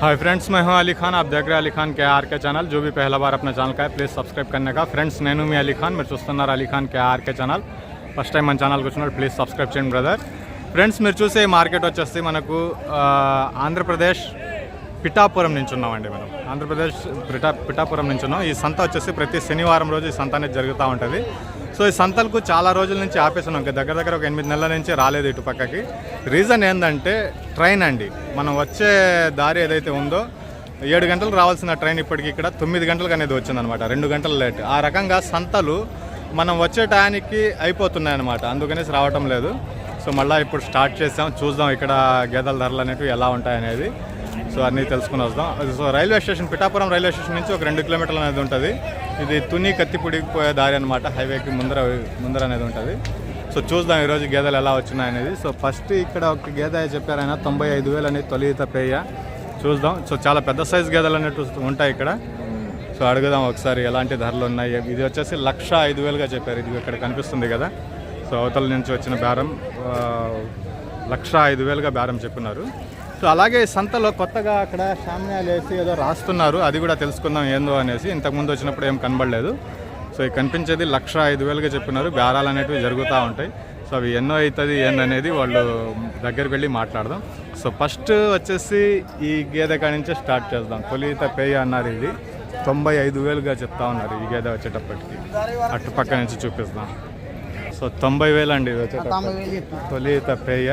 Hi friends मैं हूं अली खान आप देख रहे हैं अली खान के आर के चैनल जो भी पहला बार अपना ఛానల్ का है ప్లీజ్ సబ్స్క్రైబ్ करने का ఫ్రెండ్స్ నేను మీ అలీ ఖాన్ మీరు చూస్తున్నారు Ali Khan K RK channel first time మన ఛానల్కి వచ్చినప్పుడు ప్లీజ్ సబ్స్క్రైబ్ చేయండి బ్రదర్ ఫ్రెండ్స్ మీరు చూసే ఈ మార్కెట్ వచ్చేసి మనకు ఆ, ఆంధ్రప్రదేశ్ పిఠాపురం నుంచి ఉన్నామండి మనం ఆంధ్రప్రదేశ్ పిఠా పిఠాపురం నుంచి ఉన్నాం ఈ సంత వచ్చేసి ప్రతి శనివారం రోజు ఈ సంత అనేది జరుగుతూ ఉంటుంది సో ఈ సంతలకు చాలా రోజుల నుంచి ఆపేస్తున్నాం ఇంకా దగ్గర దగ్గర ఒక ఎనిమిది నెలల నుంచి రాలేదు ఇటు పక్కకి రీజన్ ఏంటంటే ట్రైన్ అండి. మనం వచ్చే దారి ఏదైతే ఉందో ఏడు గంటలకు రావాల్సిన ట్రైన్ ఇప్పటికి ఇక్కడ తొమ్మిది గంటలకు అనేది వచ్చిందనమాట రెండు గంటలు లేట్. ఆ రకంగా సంతలు మనం వచ్చే టయానికి అయిపోతున్నాయి అనమాట అందుకనేసి రావటం లేదు. సో మళ్ళీ ఇప్పుడు స్టార్ట్ చేసాం. చూద్దాం ఇక్కడ గేదెల ధరలు అనేవి ఎలా ఉంటాయనేది. సో అన్నీ తెలుసుకుని వద్దాం so railway station Pithapuram railway station నుంచి ఒక రెండు కిలోమీటర్లు అనేది ఉంటుంది. ఇది తుని కత్తిపూడికి పోయే దారి అనమాట హైవేకి ముందర ముందర అనేది ఉంటుంది. సో చూద్దాం ఈరోజు గేదెలు ఎలా వచ్చినాయనేది. సో ఫస్ట్ ఇక్కడ ఒక గేదె చెప్పారైనా తొంభై ఐదు వేలు అనేది తొలిత పేయ. చూద్దాం. సో చాలా పెద్ద సైజ్ గేదెలు అనేవి ఉంటాయి ఇక్కడ. సో అడుగుదాం ఒకసారి ఎలాంటి ధరలు ఉన్నాయి. ఇది వచ్చేసి లక్ష ఐదు వేలుగా చెప్పారు. ఇది ఇక్కడ కనిపిస్తుంది కదా. సో అవతల నుంచి వచ్చిన బేరం లక్ష ఐదు వేలుగా బేరం చెప్పున్నారు. సో అలాగే సంతలో కొత్తగా అక్కడ సామ్యాలు వేసి ఏదో రాస్తున్నారు. అది కూడా తెలుసుకుందాం ఏందో అనేసి ఇంతకుముందు వచ్చినప్పుడు ఏం కనబడలేదు. సో కనిపించేది లక్ష ఐదు వేలుగా చెప్పినారు. బేరాలు అనేటివి జరుగుతూ ఉంటాయి. సో అవి ఎన్నో అవుతుంది ఏందనేది వాళ్ళు దగ్గరికి వెళ్ళి మాట్లాడదాం. సో ఫస్ట్ వచ్చేసి ఈ గేదె కాడి నుంచే స్టార్ట్ చేద్దాం. తొలిత పేయ అన్నారు ఇది. తొంభై ఐదు వేలుగా చెప్తా ఉన్నారు ఈ గేదె వచ్చేటప్పటికి. అటు పక్క నుంచి చూపిస్తాం. సో తొంభై వేలు అండి ఇది వచ్చేటప్పటికి. తొలిత పేయ.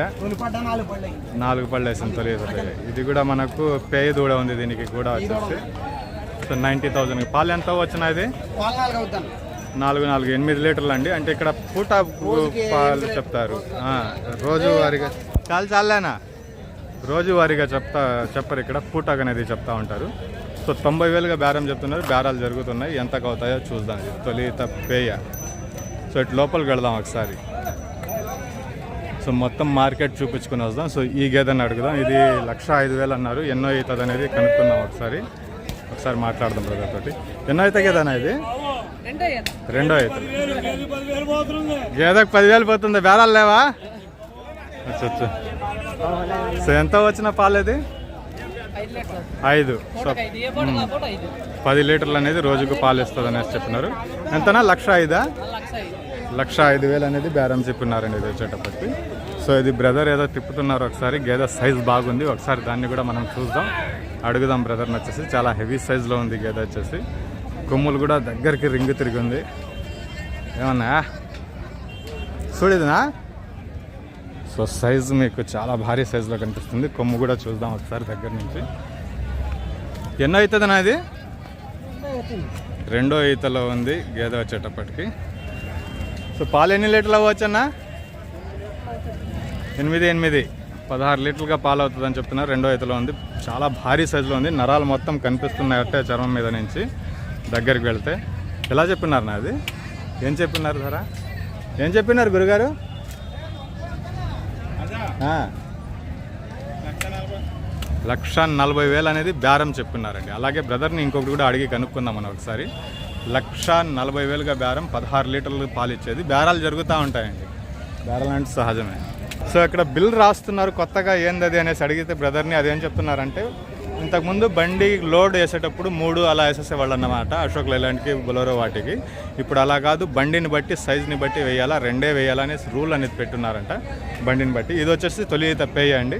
నాలుగు పళ్ళు వేసింది తొలిత పేయ. ఇది కూడా మనకు పేయ దూడ ఉంది దీనికి కూడా వచ్చేసి. సో నైంటీ థౌజండ్ పాలు ఎంత వచ్చినాయి ఇది? నాలుగు నాలుగు ఎనిమిది లీటర్లు అండి. అంటే ఇక్కడ పూట పాలు చెప్తారు. రోజువారీగా చాలు చాలేనా రోజువారీగా చెప్తా చెప్పరు ఇక్కడ. పూటకు అనేది చెప్తా ఉంటారు. సో తొంభై వేలుగా బేరం చెప్తున్నారు. బేరాలు జరుగుతున్నాయి. ఎంతకు అవుతాయో చూద్దాం. తొలిత పేయ. సో ఇటు లోపలికి వెళదాం ఒకసారి. సో మొత్తం మార్కెట్ చూపించుకుని వద్దాం సో ఈ గేదెని అడుగుదాం. ఇది లక్ష ఐదు వేలు అన్నారు. ఎన్నో అవుతుంది అనేది కనుక్కుందాం ఒకసారి. ఒకసారి మాట్లాడదాం బ్రదర్ తోటి. ఎన్నో అవుతాయి గేదెనా ఇది? రెండో అవుతుంది గేదెకు పదివేలు పోతుంది బేరాలు లేవా. సో ఎంత వచ్చిన పాలు ఇది ఐదు. సో పది లీటర్లు అనేది రోజుకు పాలు ఇస్తుంది అనేసి చెప్పినారు. ఎంతనా? లక్ష ఐదా? లక్ష ఐదు. వేలు అనేది బేరం చెప్పినారండి ఇది వచ్చేటప్పటికి. సో ఇది బ్రదర్ ఏదో తిప్పుతున్నారు. ఒకసారి గేదె సైజ్ బాగుంది. ఒకసారి దాన్ని కూడా మనం చూద్దాం. అడుగుదాం బ్రదర్ని వచ్చేసి. చాలా హెవీ సైజులో ఉంది గేదె వచ్చేసి. కొమ్ములు కూడా దగ్గరికి రింగు తిరిగి ఉంది. ఏమన్నా? చూడేదినా సో సైజు మీకు చాలా భారీ సైజులో కనిపిస్తుంది. కొమ్ము కూడా చూద్దాం ఒకసారి దగ్గర నుంచి. ఎన్నో అవుతుందన్నా ఇది? రెండో ఈతలో ఉంది గేదె వచ్చేటప్పటికి. సో పాలు ఎన్ని లీటర్లు అవ్వచ్చన్నా? ఎనిమిది ఎనిమిది. పదహారు లీటర్లుగా పాలు అవుతుందని చెప్తున్నారు. రెండో ఈతలో ఉంది. చాలా భారీ సైజులో ఉంది. నరాలు మొత్తం కనిపిస్తున్నాయి అట్టే చర్మం మీద నుంచి దగ్గరికి వెళ్తే. ఎలా చెప్పినారు నా అది? ఏం చెప్పినారు ధర ఏం చెప్పినారు గురుగారు? లక్ష నలభై వేలు అనేది బేరం చెప్పినారండి. అలాగే బ్రదర్ని ఇంకొకటి కూడా అడిగి కనుక్కుందాం మనం ఒకసారి. లక్ష నలభై వేలుగా బేరం పదహారు లీటర్లు పాలు ఇచ్చేది బేరాలు జరుగుతూ ఉంటాయండి. బేరాలు అంటే సహజమే. సో ఇక్కడ బిల్ రాస్తున్నారు కొత్తగా ఏందది అనేసి అడిగితే బ్రదర్ని అదేం చెప్తున్నారంటే ఇంతకుముందు బండి లోడ్ వేసేటప్పుడు మూడు అలా వేసేసేవాళ్ళు అన్నమాట అశోక్ లైలాండ్కి బొలోరో వాటికి. ఇప్పుడు అలా కాదు బండిని బట్టి సైజుని బట్టి వేయాలా రెండే వేయాలా అనేసి రూల్ అనేది పెట్టున్నారంట బండిని బట్టి. ఇది వచ్చేసి తొలి తప్పేయండి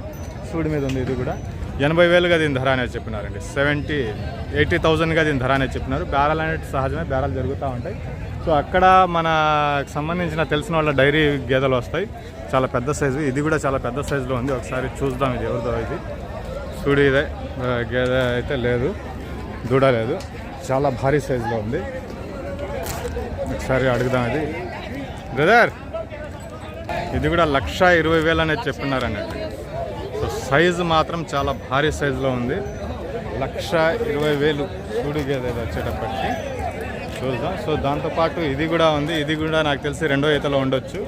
సూడి మీద ఉంది ఇది కూడా. ఎనభై వేలుగా దీని ధర అనేది చెప్పినారండి. సెవెంటీ ఎయిటీ థౌజండ్గా దీని ధర అనేది చెప్పినారు. బేరాలు అనేది సహజమే బేరాలు జరుగుతూ ఉంటాయి. సో అక్కడ మనకు సంబంధించిన తెలిసిన వాళ్ళ డైరీ గేదెలు వస్తాయి. చాలా పెద్ద సైజు ఇది కూడా చాలా పెద్ద సైజులో ఉంది. ఒకసారి చూద్దాం ఇది ఎవరిదో ఇది. చూడు ఇదే. గేదె అయితే లేదు. దూడ లేదు చాలా భారీ సైజులో ఉంది. ఒకసారి అడుగుదాం ఇది. బ్రదర్ ఇది కూడా లక్ష ఇరవై వేలు అనేది చెప్పినారు అన్నట్టు సో సైజు మాత్రం చాలా భారీ సైజులో ఉంది. లక్ష ఇరవై వేలు చూడు గేదె వచ్చేటప్పటికి. చూద్దాం. సో దాంతోపాటు ఇది కూడా ఉంది. ఇది కూడా నాకు తెలిసి రెండో ఈతలో ఉండొచ్చు.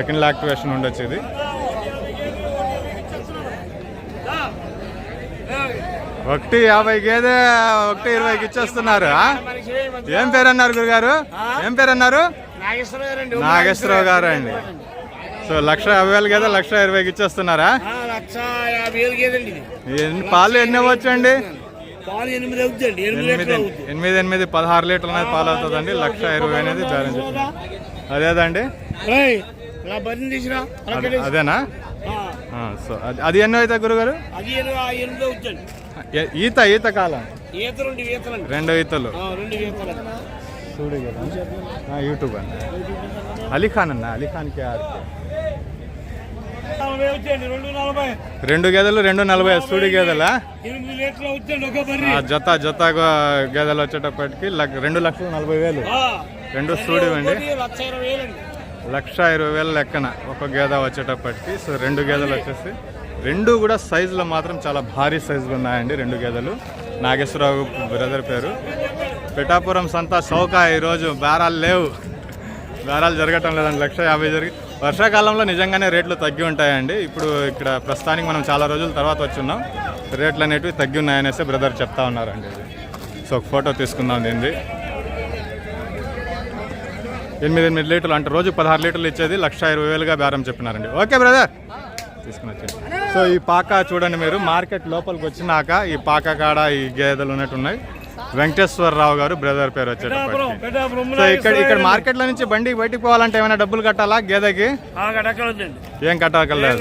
సెకండ్ యాక్టివేషన్ ఉండొచ్చు ఇది. ఒకటి యాభై గేదె ఒకటి ఇరవైకి ఇచ్చేస్తున్నారు? ఏం పేరు అన్నారు గురుగారు? ఏం పేరు అన్నారు నాగేశ్వరరావు గారు అండి. సో లక్ష యాభై వేలు గేదె లక్ష ఇరవైకి ఇచ్చేస్తున్నారా? పాలు ఎన్ని అవ్వచ్చండి ఎనిమిది ఎనిమిది పదహారు లీటర్లు అనేది పాలు అవుతుందండి లక్ష ఇరవై అనేది చెప్తుంది అదేదండి? అదేనా? సో అది ఎన్నో అవుతాయి గురుగారు? ఈత ఈత కాలం? రెండు ఈతలు. చూడు యూట్యూబ్ అలీఖాన్ అన్న అలీఖాన్ నలభై అవుతాయండి రెండు గేదెలు రెండు నలభై. సూడి గేదెలా? జత జత గేదెలు వచ్చేటప్పటికి రెండు లక్షల నలభై వేలు. రెండు సూడి అండి లక్ష ఇరవై వేల లెక్కన ఒక గేదె వచ్చేటప్పటికి. సో రెండు గేదెలు వచ్చేసి రెండు కూడా సైజులో మాత్రం చాలా భారీ సైజులు ఉన్నాయండి రెండు గేదెలు. నాగేశ్వరరావు బ్రదర్ పేరు. పిఠాపురం సంత సౌక ఈరోజు బేరాలు లేవు. బేరాలు జరగటం లేదండి లక్ష యాభై జరిగి వర్షాకాలంలో నిజంగానే రేట్లు తగ్గి ఉంటాయండి. ఇప్పుడు ఇక్కడ ప్రస్తుతానికి మనం చాలా రోజుల తర్వాత వచ్చున్నాం. రేట్లు అనేటివి తగ్గి ఉన్నాయనేసి బ్రదర్ చెప్తా ఉన్నారండి. సో ఒక ఫోటో తీసుకుందాం దీన్ని ఎనిమిది ఎనిమిది లీటర్లు అంటే రోజు పదహారు లీటర్లు ఇచ్చేది లక్ష ఇరవై వేలుగా బేరం చెప్పినారండి. ఓకే బ్రదర్ తీసుకుని వచ్చేది సో ఈ పాక చూడండి మీరు మార్కెట్ లోపలికి వచ్చినాక ఈ పాక కాడ ఈ గేదెలు ఉన్నట్టు ఉన్నాయి వెంకటేశ్వరరావు గారు బ్రదర్ పేరు వచ్చేటప్పటికి. సో ఇక్కడ ఇక్కడ మార్కెట్లో నుంచి బండికి బయటికి పోవాలంటే ఏమైనా డబ్బులు కట్టాలా గేదెకి? ఏం కట్టక్కర్లేదు.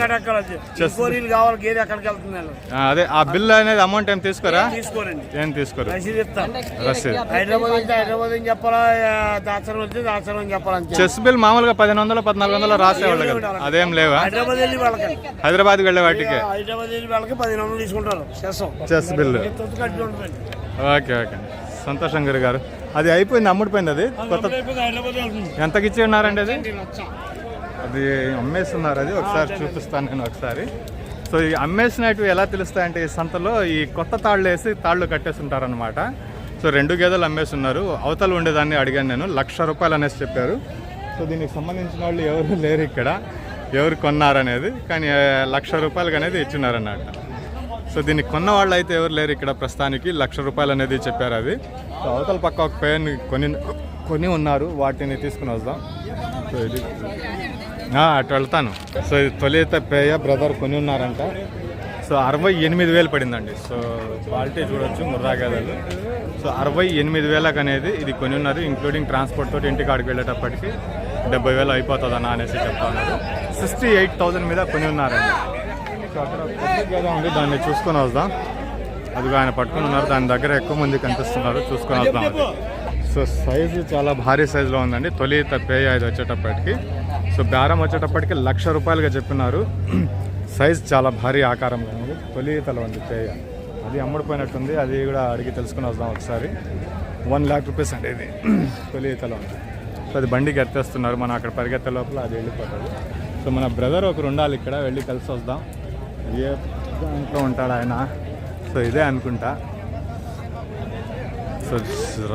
ఆ, అదే ఆ బిల్ అనేది అమౌంట్ ఏం తీసుకోరా? ఏం తీసుకోరు? చెస్ బిల్ మామూలుగా పదిహేను వందలు పద్నాలుగు వందలు రాసేవాళ్ళు కదా. అదేం లేవా? హైదరాబాద్ వెళ్ళి వాటికి. చెస్. ఉంటుందండి. Okay okay. సంతోషం గారు గారు అది అయిపోయింది అమ్ముడిపోయింది అది? కొత్త ఎంతకి ఇచ్చి ఉన్నారండి అది? అది అమ్మేస్తున్నారు అది. ఒకసారి చూపిస్తాను నేను ఒకసారి. సో ఈ అమ్మేసినట్టు ఎలా తెలుస్తాయంటే ఈ సంతలో ఈ కొత్త తాళ్ళు వేసి తాళ్ళు కట్టేస్తుంటారనమాట సో రెండు గేదెలు అమ్మేస్తున్నారు. అవతల ఉండేదాన్ని అడిగాను నేను. లక్ష రూపాయలు అనేసి చెప్పారు. సో దీనికి సంబంధించిన వాళ్ళు ఎవరు లేరు ఇక్కడ. ఎవరు కొన్నారనేది. కానీ లక్ష రూపాయలకి అనేది ఇచ్చినారన్నమాట. సో దీన్ని కొన్న వాళ్ళు అయితే ఎవరు లేరు ఇక్కడ ప్రస్తుతానికి. లక్ష రూపాయలు అనేది చెప్పారు అది. సో అవతల పక్క ఒక పేన్ కొని కొని ఉన్నారు. వాటిని తీసుకుని వద్దాం. సో ఇది అటు వెళ్తాను. సో ఇది తొలిత పేయ బ్రదర్ కొని ఉన్నారంట. సో అరవై ఎనిమిది వేలు పడిందండి. సో క్వాలిటీ చూడొచ్చు ముర్రా గేదెలు. సో అరవై ఎనిమిది వేలకు అనేది ఇది కొని ఉన్నారు. ఇంక్లూడింగ్ ట్రాన్స్పోర్ట్ తోటి ఇంటికి ఆడికి వెళ్ళేటప్పటికి డెబ్బై వేలు అయిపోతుందన్న అనేసి చెప్తా ఉన్నారు. సిక్స్టీ ఎయిట్ థౌజండ్ మీద కొని ఉన్నారండి. సో అక్కడ పెద్ద ఉంది దాన్ని చూసుకొని వద్దాం. అదిగో ఆయన పట్టుకుని ఉన్నారు దాని దగ్గర ఎక్కువ మంది కనిపిస్తున్నారు చూసుకొని వద్దాం అది. సో సైజు చాలా భారీ సైజులో ఉందండి. తొలి పేయ ఇది వచ్చేటప్పటికి. సో బేరం వచ్చేటప్పటికి లక్ష రూపాయలుగా చెప్పినారు. సైజ్ చాలా భారీ ఆకారంలో ఉంది. తొలి తల ఉంది పేయ. అది అమ్ముడుపోయినట్టుంది. అది కూడా అడిగి తెలుసుకుని వద్దాం ఒకసారి. వన్ ల్యాక్ రూపీస్ అండి ఇది. తొలి తల ఉంది. సో అది బండికి ఎత్తేస్తున్నారు మనం అక్కడ పరిగెత్తే లోపల అది వెళ్ళిపోతుంది. సో మన బ్రదర్ ఒకరు ఉండాలి ఇక్కడ. వెళ్ళి కలిసి వద్దాం. ఏ దాంట్లో ఉంటాడు ఆయన. సో ఇదే అనుకుంటా. సో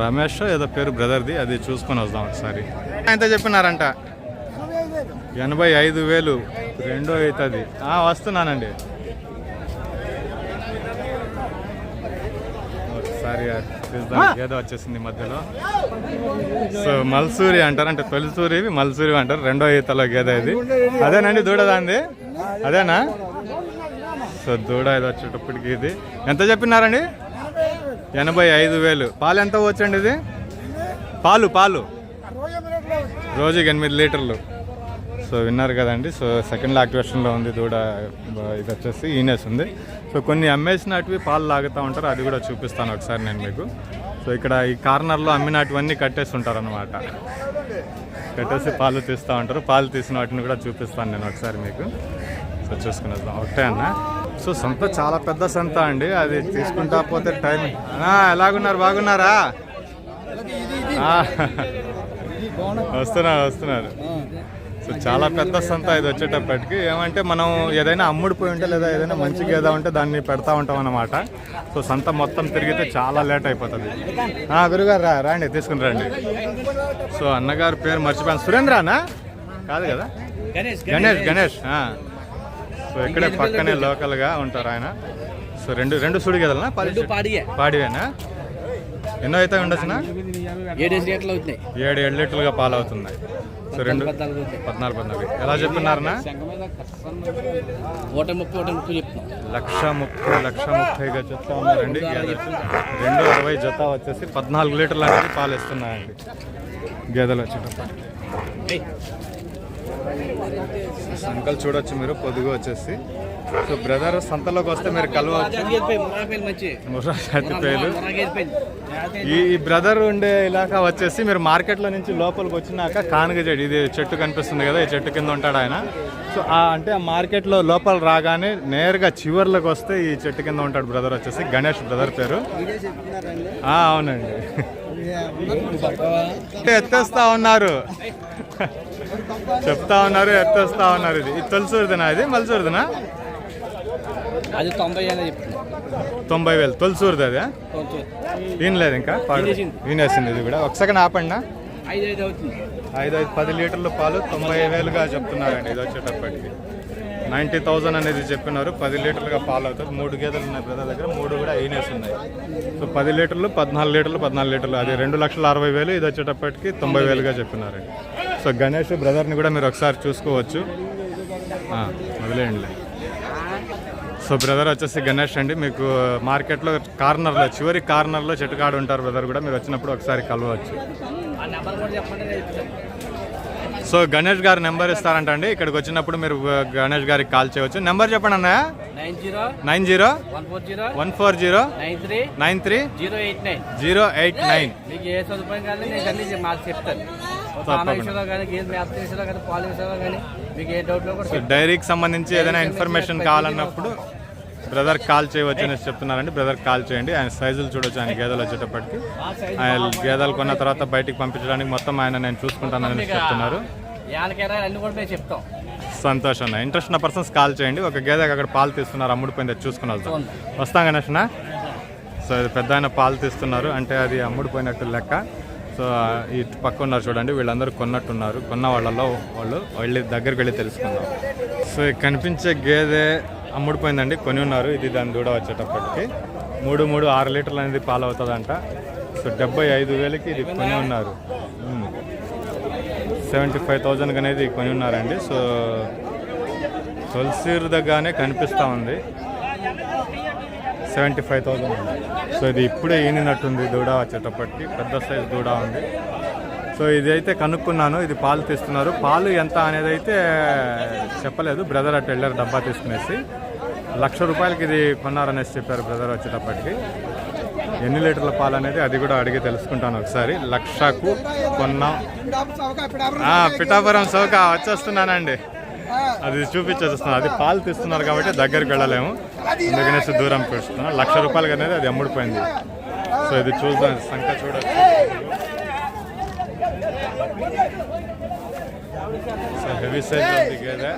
రమేష్ ఏదో పేరు బ్రదర్ది అది చూసుకొని వద్దాం ఒకసారి. ఎంత చెప్పినారంట? ఎనభై ఐదు వేలు రెండో అవుతుంది వస్తున్నానండి. ఒకసారి చూద్దాం ఏదో వచ్చేసింది మధ్యలో. సో మల్సూరి అంటారు అంటే తొలిసూరి మల్సూరి అంటారు రెండో ఈతలో గేదె ఇది. అదేనండి దూడదాంది? అదేనా? సో దూడ ఇది వచ్చేటప్పటికి ఇది. ఎంత చెప్పినారండి? ఎనభై ఐదు వేలు. పాలు ఎంత వచ్చండి ఇది? పాలు పాలు. రోజుకి ఎనిమిది లీటర్లు. సో విన్నారు కదండి. సో సెకండ్ యాక్టివేషన్లో ఉంది దూడ ఇది వచ్చేసి ఈనెస్ ఉంది. సో కొన్ని అమ్మేసినటివి పాలు లాగుతూ ఉంటారు. అది కూడా చూపిస్తాను ఒకసారి నేను మీకు. సో ఇక్కడ ఈ కార్నర్లో అమ్మినటువన్నీ కట్టేసి ఉంటారు అనమాట కట్టేసి పాలు తీస్తూ ఉంటారు. పాలు తీసిన వాటిని కూడా చూపిస్తాను నేను ఒకసారి మీకు. వద్దాం ఒకటే అన్న. సో సంత చాలా పెద్ద సంత అండి. అది తీసుకుంటా పోతే టైం. ఎలాగున్నారు? బాగున్నారా? వస్తున్నారు వస్తున్నారు. సో చాలా పెద్ద సంత ఇది వచ్చేటప్పటికి. ఏమంటే మనం ఏదైనా అమ్ముడిపోయి ఉంటే లేదా ఏదైనా మంచిగా ఏదో ఉంటే దాన్ని పెడతా ఉంటాం అన్నమాట. సో సంత మొత్తం తిరిగితే చాలా లేట్ అయిపోతుంది. గురుగారు రా రండి తీసుకుని రండి. సో అన్నగారి పేరు మర్చిపోయాను. సురేంద్రనా కాదు కదా? గణేష్. గణేష్. ఆ. సో ఇక్కడే పక్కనే లోకల్గా ఉంటారు ఆయన. సో రెండు రెండు సుడి గదలనా పాడిగే పాడివేనా? ఎన్నో అయితే ఉండొచ్చునా? ఏడు ఏడు లీటర్లుగా పాలు అవుతున్నాయి సో రెండు పద్నాలుగు. పద్నాలుగు ఎలా చెప్తున్నారన్నా? ఒకటి ముప్పై ఒకటి ముప్పై చెప్తున్నాం. లక్ష ముప్పై లక్ష ముప్పైగా చెప్తా ఉన్నారండి రెండు అరవై. జత వచ్చేసి పద్నాలుగు లీటర్లు అనేది పాలు ఇస్తున్నాయండి గేదెలు వచ్చేటప్పుడు. సంకల్ చూడొచ్చు మీరు పొదుగు వచ్చేసి. సో బ్రదర్ సంతలోకి వస్తే మీరు కలవచ్చు ఈ ఈ బ్రదర్ ఉండే ఇలాకా వచ్చేసి మీరు మార్కెట్లో నుంచి లోపలికి వచ్చినాక కానుగజేడి. ఇది చెట్టు కనిపిస్తుంది కదా ఈ చెట్టు కింద ఉంటాడు ఆయన. సో ఆ అంటే ఆ మార్కెట్లో లోపల రాగానే నేరుగా చివర్లకు వస్తే ఈ చెట్టు కింద ఉంటాడు బ్రదర్ వచ్చేసి. గణేష్ బ్రదర్ పేరు. అవునండి. అంటే ఎత్తేస్తా ఉన్నారు. చెప్తా ఉన్నారు ఎత్తేస్తా ఉన్నారు ఇది. ఇది తొలిసూరుదినా ఇది? మలిసూరుదినా? అది తొంభై తొంభై వేలు. తొలిసూరుది అదే వినలేదు ఇంకా వినేసింది. ఇది కూడా. ఒక సెకండ్ ఆపండి ఐదు ఐదు పది లీటర్ల పాలు తొంభై వేలుగా చెప్తున్నారండి ఇది వచ్చేటప్పటికి. నైంటీ థౌజండ్ అనేది చెప్పినారు పది లీటర్లుగా పాలు అవుతుంది. మూడు గేదెలు ఉన్నాయి బ్రదర్ దగ్గర మూడు కూడా అయినేసి ఉన్నాయి. సో పది లీటర్లు పద్నాలుగు లీటర్లు పద్నాలుగు లీటర్లు అది రెండు లక్షల అరవై వేలు ఇది వచ్చేటప్పటికి తొంభై వేలుగా చెప్పినారండి. సో గణేష్ బ్రదర్ని కూడా మీరు ఒకసారి చూసుకోవచ్చు. వదిలేయండి. సో బ్రదర్ వచ్చేసి గణేష్ అండి. మీకు మార్కెట్లో కార్నర్లో చివరి కార్నర్లో చెట్టుకాడు ఉంటారు బ్రదర్ కూడా మీరు వచ్చినప్పుడు ఒకసారి కలవచ్చు. సో గణేష్ గారి నెంబర్ ఇస్తారంట అండి ఇక్కడికి వచ్చినప్పుడు మీరు గణేష్ గారికి కాల్ చేయవచ్చు. నెంబర్ చెప్పండి అన్నయ్య. Nine zero one four zero nine three zero eight nine. Zero eight nine. ఏ సదుపాయం నేను చెప్తాను. డైరీకి సంబంధించి ఏదైనా ఇన్ఫర్మేషన్ కావాలన్నప్పుడు బ్రదర్ కాల్ చేయవచ్చు అనేసి చెప్తున్నారండి. బ్రదర్ కాల్ చేయండి. ఆయన సైజులు చూడొచ్చు. ఆయన గేదెలు వచ్చేటప్పటికి. ఆయన గేదెలు కొన్న తర్వాత బయటికి పంపించడానికి మొత్తం ఆయన నేను చూసుకుంటానని చెప్తున్నారు. చెప్తాం. సంతోషం. అన్న ఇంట్రెస్ట్ ఉన్న పర్సన్స్ కాల్ చేయండి. ఒక గేదె అక్కడ పాలు తీస్తున్నారు. అమ్ముడిపోయింది చూసుకుని వెళ్తాం వస్తాం గణేష్నా సో పెద్ద ఆయన పాలు తీస్తున్నారు. అంటే అది అమ్ముడిపోయినట్టు లెక్క. సో ఇటు పక్క ఉన్నారు చూడండి వీళ్ళందరూ కొన్నట్టున్నారు. కొన్న వాళ్ళలో వాళ్ళు వెళ్ళి దగ్గరికి వెళ్ళి తెలుసుకుందాం. సో కనిపించే గేదె అమ్ముడిపోయిందండి కొని ఉన్నారు. ఇది దాని దూడ వచ్చేటప్పటికి. మూడు మూడు ఆరు లీటర్లు అనేది పాలు అవుతుందంట సో డెబ్బై ఐదు వేలకి ఇది కొని ఉన్నారు. సెవెంటీ ఫైవ్ థౌజండ్కి అనేది కొని ఉన్నారండి. సో తులసిరుదగానే కనిపిస్తూ ఉంది. సెవెంటీ ఫైవ్ థౌజండ్ సో ఇది ఇప్పుడే ఈనినట్టుంది దూడ వచ్చేటప్పటికి. పెద్ద సైజ్ దూడ ఉంది. సో ఇది అయితే కనుక్కున్నాను. ఇది పాలు తీస్తున్నారు. పాలు ఎంత అనేది అయితే చెప్పలేదు. బ్రదర్ అటు వెళ్ళారు డబ్బా తీసుకునేసి. లక్ష రూపాయలకి ఇది కొన్నారనేసి చెప్పారు బ్రదర్ వచ్చేటప్పటికి. ఎన్ని లీటర్ల పాలు అనేది అది కూడా అడిగి తెలుసుకుంటాను ఒకసారి. లక్షకు కొన్నాం పిఠాపురం సౌక వచ్చేస్తున్నానండి. అది చూపించేస్తున్నాను అది పాలు తీస్తున్నారు కాబట్టి దగ్గరికి వెళ్ళలేము. అందుకనేసి దూరం పెడుతున్నాను లక్ష రూపాయలకి అనేది అది అమ్ముడిపోయింది. సో ఇది చూద్దాం. సంఖ్య చూడొచ్చు. సో హెవీ సైజ్ ఉంది గేదె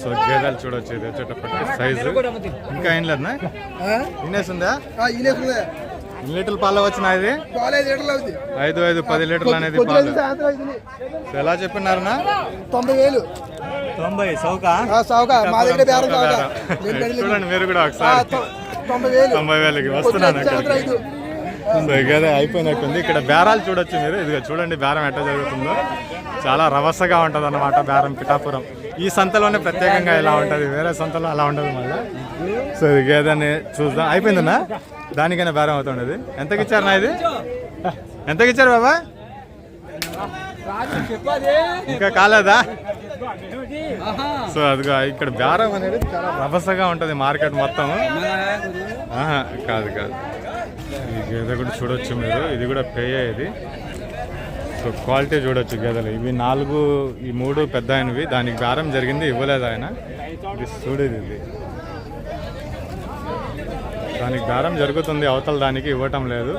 సో గేదెలు చూడొచ్చు. ఇది వచ్చేటప్పటికి సైజు ఇంకా ఏం లేదన్నా? ఇన్నేసిందా? ఇలేకుండా ఎన్ని లీటర్ల పాలు వచ్చినా ఇది? ఐదు ఐదు పది లీటర్లు అనేది పాలు. ఎలా చెప్పినారనా తొంభై వేలు. తొంభై సౌక? ఆ, సౌక. మా దగ్గర బేరం సౌక నేను బయలుదేరి- చూడండి మీరు కూడా ఆ, ఒకసారి తొంభై వేలు. తొంభై వేలకి వస్తున్నాను ఇదే అయిపోయినట్టుంది. ఇక్కడ బేరాలు చూడొచ్చు మీరు. ఇదిగో చూడండి బేరం ఎట్లా జరుగుతుందో. చాలా రవసగా ఉంటుంది అన్నమాట బేరం పిఠాపురం. ఈ సంతలోనే ప్రత్యేకంగా ఇలా ఉంటుంది? వేరే సంతలో అలా ఉండదు మళ్ళీ? సో ఇది గేదని చూద్దాం. అయిపోయిందన్నా? దానికైనా బేరం అవుతుండేది ఎంతకి ఇచ్చారు నా ఇది? ఎంతకి ఇచ్చారు బాబా? ఇంకా కాలేదా? సో అదిగో ఇక్కడ బేరం అనేది చాలా రభసగా ఉంటుంది మార్కెట్ మొత్తం. ఆహా, కాదు కాదు. ఈ గేదె కూడా చూడొచ్చు మీరు. ఇది కూడా పేయ ఇది. సో క్వాలిటీ చూడొచ్చు గేదెలు. ఇవి నాలుగు ఈ మూడు పెద్ద అయినవి. దానికి భారం జరిగింది ఇవ్వలేదు ఆయన. ఇది చూడేది ఇది. దానికి భారం జరుగుతుంది అవతల దానికి ఇవ్వటం లేదు.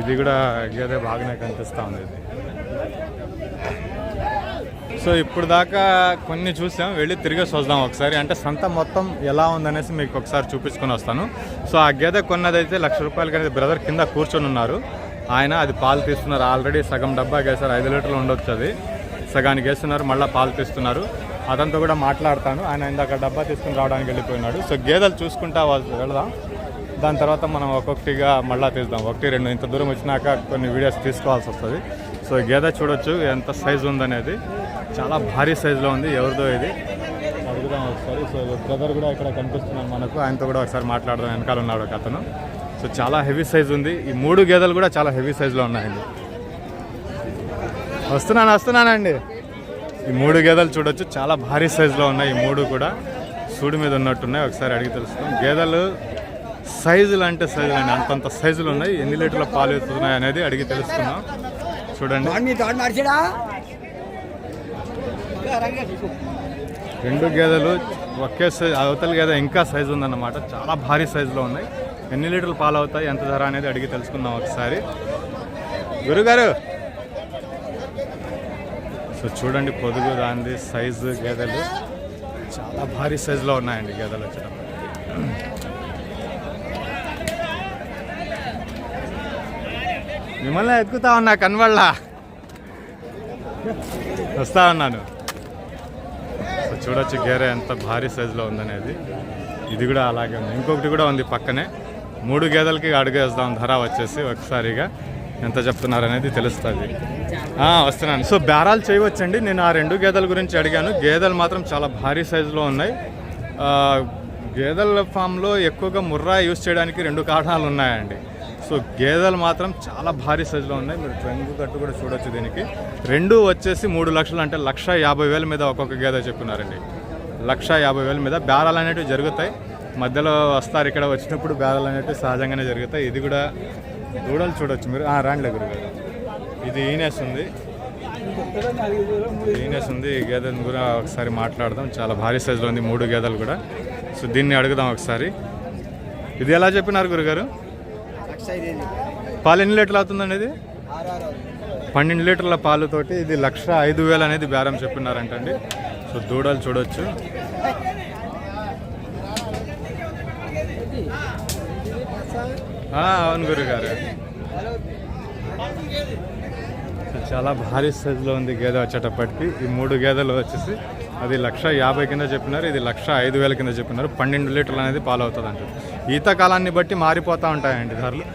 ఇది కూడా గేదె బాగానే కనిపిస్తూ ఉంది ఇది. సో ఇప్పుడు దాకా కొన్ని చూసాం వెళ్ళి తిరిగేసి వద్దాం ఒకసారి. అంటే సంత మొత్తం ఎలా ఉందనేసి మీకు ఒకసారి చూపించుకొని వస్తాను. సో ఆ గేదె కొన్నదైతే లక్ష రూపాయలకి అనేది బ్రదర్ కింద కూర్చొని ఉన్నారు. ఆయన అది పాలు తీస్తున్నారు. ఆల్రెడీ సగం డబ్బా వేసారు ఐదు లీటర్లు ఉండొచ్చు అది. సగానికి వేస్తున్నారు మళ్ళీ పాలు తీస్తున్నారు. అతనితో కూడా మాట్లాడతాను. ఆయన ఇందాక డబ్బా తీసుకుని రావడానికి వెళ్ళిపోయినాడు. సో గేదెలు చూసుకుంటా వాళ్ళు వెళదాం. దాని తర్వాత మనం ఒక్కొక్కటిగా మళ్ళీ తీద్దాం. ఒకటి రెండు ఇంత దూరం వచ్చినాక కొన్ని వీడియోస్ తీసుకోవాల్సి వస్తుంది. సో గేదె చూడొచ్చు ఎంత సైజు ఉందనేది. చాలా భారీ సైజులో ఉంది. ఎవరిదో ఇది. అడుగుదాం ఒకసారి. సో బ్రదర్ కూడా ఇక్కడ కనిపిస్తున్నాను మనకు. ఆయనతో కూడా ఒకసారి మాట్లాడదాం. వెనకాల ఉన్నాడు ఒక అతను. సో చాలా హెవీ సైజు ఉంది. ఈ మూడు గేదెలు కూడా చాలా హెవీ సైజులో ఉన్నాయండి వస్తున్నాను వస్తున్నానండి. ఈ మూడు గేదెలు చూడొచ్చు. చాలా భారీ సైజులో ఉన్నాయి ఈ మూడు కూడా. సూడి మీద ఉన్నట్టున్నాయి. ఒకసారి అడిగి తెలుసుకుందాం. గేదెలు సైజులు అంటే సైజులు అండి అంతంత సైజులు ఉన్నాయి. ఎన్ని లీటర్ల పాలు ఎత్తుతున్నాయి అనేది అడిగి తెలుసుకుందాం. చూడండి. రెండు గేదెలు ఒకే సైజ్ అవతల గేదె ఇంకా సైజు ఉందన్నమాట. చాలా భారీ సైజులో ఉన్నాయి. ఎన్ని లీటర్లు పాలు అవుతాయి ఎంత ధర అనేది అడిగి తెలుసుకుందాం ఒకసారి. గురుగారు! సో చూడండి పొదుగు దాని సైజు గేదెలు. చాలా భారీ సైజులో ఉన్నాయండి గేదెలు వచ్చేటప్పటికి. మిమ్మల్ని ఎక్కుతా ఉన్నా కనబడలా వస్తా ఉన్నాను. సో చూడొచ్చు గేరె ఎంత భారీ సైజులో ఉందనేది. ఇది కూడా అలాగే ఉంది. ఇంకొకటి కూడా ఉంది పక్కనే. మూడు గేదెలకి అడుగేస్తాం ధర వచ్చేసి ఒకసారిగా. ఎంత చెప్తున్నారు అనేది తెలుస్తుంది వస్తున్నాను. సో బేరాలు చేయవచ్చండి. నేను ఆ రెండు గేదెల గురించి అడిగాను. గేదెలు మాత్రం చాలా భారీ సైజులో ఉన్నాయి. గేదెల ఫామ్లో ఎక్కువగా ముర్రా యూస్ చేయడానికి రెండు కారణాలు ఉన్నాయండి. సో గేదెలు మాత్రం చాలా భారీ సైజులో ఉన్నాయి. మీరు ట్రెంగు కట్టు కూడా చూడొచ్చు దీనికి. రెండు వచ్చేసి మూడు లక్షలు అంటే లక్ష యాభై వేల మీద ఒక్కొక్క గేదె చెప్పినారండి. లక్ష యాభై వేల మీద బేరాలు అనేటివి జరుగుతాయి. మధ్యలో వస్తారు ఇక్కడ వచ్చినప్పుడు బేదలు అనేవి సహజంగానే జరుగుతాయి. ఇది కూడా దూడలు చూడొచ్చు మీరు. ఆ, గురుగారు. ఇది ఈనేస్ ఉంది. ఈనేస్ ఉంది. ఈ గేదెని కూడా ఒకసారి మాట్లాడదాం. చాలా భారీ సైజులో ఉంది మూడు గేదెలు కూడా. సో దీన్ని అడుగుదాం ఒకసారి. ఇది ఎలా చెప్పినారు గురుగారు? పాలు ఎన్ని లీటర్లు అవుతుందండి ఇది? పన్నెండు లీటర్ల పాలుతోటి ఇది లక్ష ఐదు వేలు అనేది బేరం చెప్పినారంటండి. సో దూడలు చూడొచ్చు. అవును గురుగారు. చాలా భారీ సైజులో ఉంది గేదె వచ్చేటప్పటికి. ఈ మూడు గేదెలు వచ్చేసి అది లక్ష యాభై కింద చెప్పినారు ఇది లక్ష ఐదు వేల కింద చెప్పినారు. పన్నెండు లీటర్లు అనేది పాలు అవుతుంది అంటారు ఈత కాలాన్ని బట్టి మారిపోతూ ఉంటాయండి ధరలు.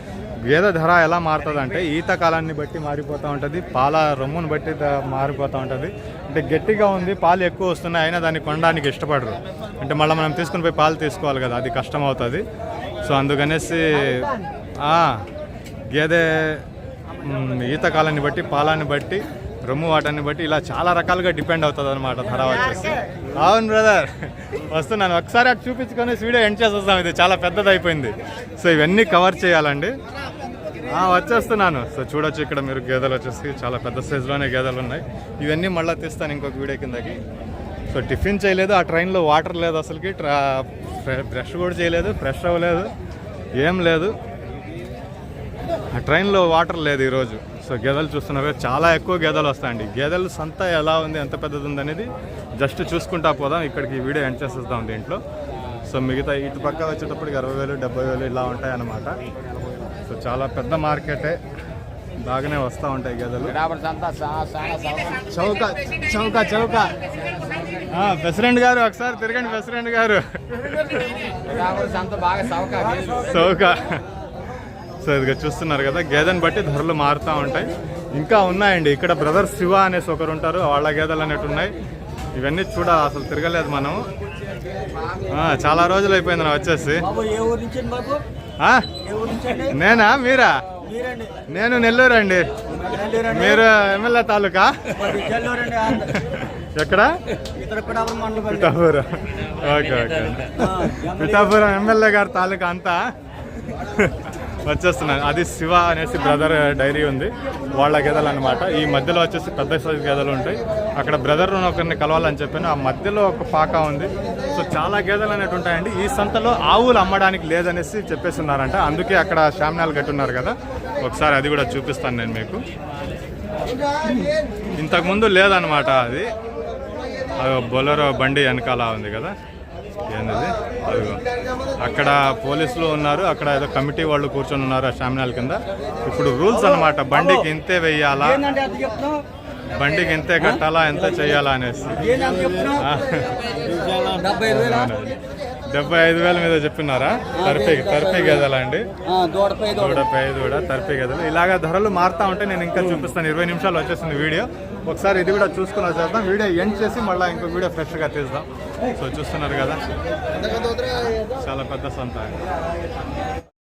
గేదె ధర ఎలా మారుతుందంటే ఈత కాలాన్ని బట్టి మారిపోతూ ఉంటుంది పాల రొమ్మును బట్టి మారిపోతూ ఉంటుంది. అంటే గట్టిగా ఉంది పాలు ఎక్కువ వస్తున్నాయి అయినా దాన్ని కొనడానికి ఇష్టపడరు. అంటే మళ్ళీ మనం తీసుకుని పోయి పాలు తీసుకోవాలి కదా అది కష్టం అవుతుంది సో అందుకనేసి గేదె ఈత కాలాన్ని బట్టి పాలాన్ని బట్టి రొమ్ము వాటాన్ని బట్టి ఇలా చాలా రకాలుగా డిపెండ్ అవుతుంది అనమాట ధర వచ్చేసి. అవును బ్రదర్. వస్తున్నాను. ఒకసారి అటు చూపించుకొని వీడియో ఎండ్ చేసేస్తాం ఇది చాలా పెద్దది అయిపోయింది సో ఇవన్నీ కవర్ చేయాలండి. వచ్చేస్తున్నాను. సో చూడొచ్చు ఇక్కడ మీరు గేదెలు వచ్చేసి చాలా పెద్ద సైజులోనే గేదెలు ఉన్నాయి. ఇవన్నీ మళ్ళీ తీస్తాను ఇంకొక వీడియో కిందకి. సో టిఫిన్ చేయలేదు ఆ ట్రైన్లో వాటర్ లేదు అసలుకి ట్రా బ్రష్ కూడా చేయలేదు ఫ్రెష్ అవ్వలేదు ఏం లేదు. ఆ ట్రైన్లో వాటర్ లేదు ఈరోజు. సో గేదెలు చూస్తున్నారు చాలా ఎక్కువ గేదెలు వస్తాయండి. గేదెలు సంత ఎలా ఉంది ఎంత పెద్దది ఉంది అనేది జస్ట్ చూసుకుంటా పోదాం. ఇక్కడికి వీడియో ఎండ్ చేసేద్దాం దీంట్లో. సో మిగతా ఇటు పక్క వచ్చేటప్పటికి అరవై వేలు డెబ్బై వేలు ఇలా ఉంటాయి అన్నమాట సో చాలా పెద్ద మార్కెటే. బాగానే వస్తూ ఉంటాయి గేదెలు. చౌక చౌక చౌక. ప్రెసిడెంట్ గారు ఒకసారి తిరగండి ప్రెసిడెంట్ గారు. సౌక సో ఇదిగా చూస్తున్నారు కదా గేదెని బట్టి ధరలు మారుతూ ఉంటాయి. ఇంకా ఉన్నాయండి ఇక్కడ బ్రదర్ శివ అనేసి ఒకరు ఉంటారు వాళ్ళ గేదెలు అనేవి ఉన్నాయి. ఇవన్నీ చూడ అసలు తిరగలేదు మనం చాలా రోజులు అయిపోయింది నా వచ్చేసి. నేనా? మీరా? నేను నెల్లూరు అండి మీరు ఎమ్మెల్యే తాలూకా? ఎక్కడ? Pithapuram okay okay. Pithapuram MLA గారి తాలూకా అంతా? వచ్చేస్తున్నాను అది శివ అనేసి బ్రదర్ డైరీ ఉంది. వాళ్ళ గేదెలు అనమాట ఈ మధ్యలో వచ్చేసి పెద్ద సైజు గేదెలు ఉంటాయి. అక్కడ బ్రదర్ ఒకరిని కలవాలని చెప్పాను. ఆ మధ్యలో ఒక పాక ఉంది. సో చాలా గేదెలు అనేవి ఉంటాయండి. ఈ సంతలో ఆవులు అమ్మడానికి లేదనేసి చెప్పేసి ఉన్నారంట అందుకే అక్కడ శామ్యాలు కట్టున్నారు కదా. ఒకసారి అది కూడా చూపిస్తాను నేను మీకు. ఇంతకుముందు లేదనమాట అది. బొలరో బండి వెనకాల ఉంది కదా? ఏంది అదిగో. అక్కడ పోలీసులు ఉన్నారు అక్కడ ఏదో కమిటీ వాళ్ళు కూర్చొని ఉన్నారు ఆ శామినాల కింద. ఇప్పుడు రూల్స్ అన్నమాట బండికి ఇంతే వెయ్యాలా? బండికి ఇంతే కట్టాలా ఎంత చెయ్యాలా అనేసి. డెబ్బై ఐదు వేల? మీద చెప్పినారా? తరిపి తరిపి గదలా అండి? దూడపై దూడ తరిపి గదలు. ఇలాగా ధరలు మారుతా ఉంటే నేను ఇంకా చూపిస్తాను. ఇరవై నిమిషాలు వచ్చేసింది వీడియో. ఒకసారి ఇది కూడా చూసుకుని వచ్చేద్దాం. వీడియో ఎండ్ చేసి మళ్ళీ ఇంకో వీడియో ఫ్రెష్గా తీద్దాం. సో చూస్తున్నారు కదా. చాలా పెద్ద సంత.